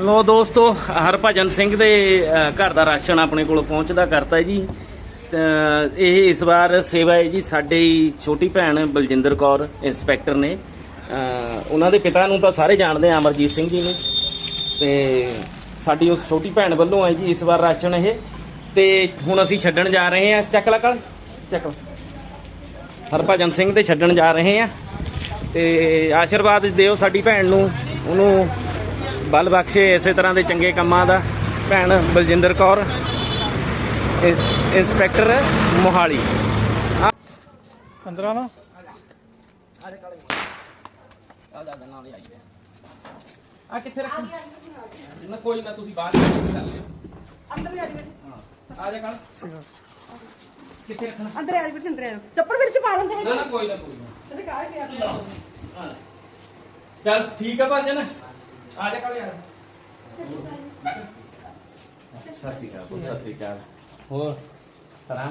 ਲੋ ਦੋਸਤੋ ਹਰਭਜਨ ਸਿੰਘ ਦੇ ਘਰ ਦਾ ਰਾਸ਼ਨ ਆਪਣੇ ਕੋਲ ਪਹੁੰਚਦਾ ਕਰਤਾ ਜੀ। ਇਹ ਇਸ ਵਾਰ ਸੇਵਾ ਹੈ ਜੀ ਸਾਡੀ ਛੋਟੀ ਭੈਣ ਬਲਜਿੰਦਰ ਕੌਰ, ਇੰਸਪੈਕਟਰ ਨੇ। ਉਹਨਾਂ ਦੇ ਪਿਤਾ ਨੂੰ ਤਾਂ ਸਾਰੇ ਜਾਣਦੇ ਆ, ਅਮਰਜੀਤ ਸਿੰਘ ਜੀ ਨੂੰ। ਤੇ ਸਾਡੀ ਉਸ ਛੋਟੀ ਭੈਣ ਵੱਲੋਂ ਹੈ ਜੀ ਇਸ ਵਾਰ ਰਾਸ਼ਨ ਇਹ। ਤੇ ਹੁਣ ਅਸੀਂ ਛੱਡਣ ਜਾ ਰਹੇ ਹਾਂ। ਚੱਕ ਲਾ ਚੱਕ ਹਰਭਜਨ ਸਿੰਘ ਦੇ ਛੱਡਣ ਜਾ ਰਹੇ ਹਾਂ ਤੇ ਆਸ਼ੀਰਵਾਦ ਦਿਓ ਸਾਡੀ ਭੈਣ ਨੂੰ, ਉਹਨੂੰ ਬਲ ਬਖਸ਼ੇ ਇਸੇ ਤਰ੍ਹਾਂ ਦੇ ਚੰਗੇ ਕੰਮਾਂ ਦਾ। ਭੈਣ ਬਲਜਿੰਦਰ ਕੌਰ ਇੰਸ- ਇੰਸਪੈਕਟਰ ਮੋਹਾਲੀ। 15 ਵਾ ਆ ਹੀ ਆ ਕਿੱਥੇ ਰੱਖ? ਨਾ ਕੋਈ ਨਾ ਤੁਸੀਂ ਬਾਹਰ ਕਰ ਲਿਓ ਅੰਦਰ ਜਾ ਜੀ ਆ ਜਾ ਕੱਲ। ਕਿੱਥੇ ਰੱਖਣਾ? ਅੰਦਰ ਆ ਜੀ ਬੈਠੇ ਅੰਦਰ ਆ। ਚੱਪਲ ਵਿੱਚ ਪਾ ਲੈਂਦੇ ਨਾ। ਹੈ ਨਾ ਕੋਈ ਨਾ ਕੋਈ ਨਾ। ਤੇ ਕਾਹ ਪਿਆ ਹਾਂ। ਚੱਲ ਠੀਕ ਆ ਭਾਜਨ ਆ ਜਾ ਕੱਲ ਯਾਰ ਸਤਿ ਸ਼੍ਰੀ ਅਕਾਲ। ਸਤਿ ਸ਼੍ਰੀ ਅਕਾਲ ਹੋਰ ਸਲਾਮ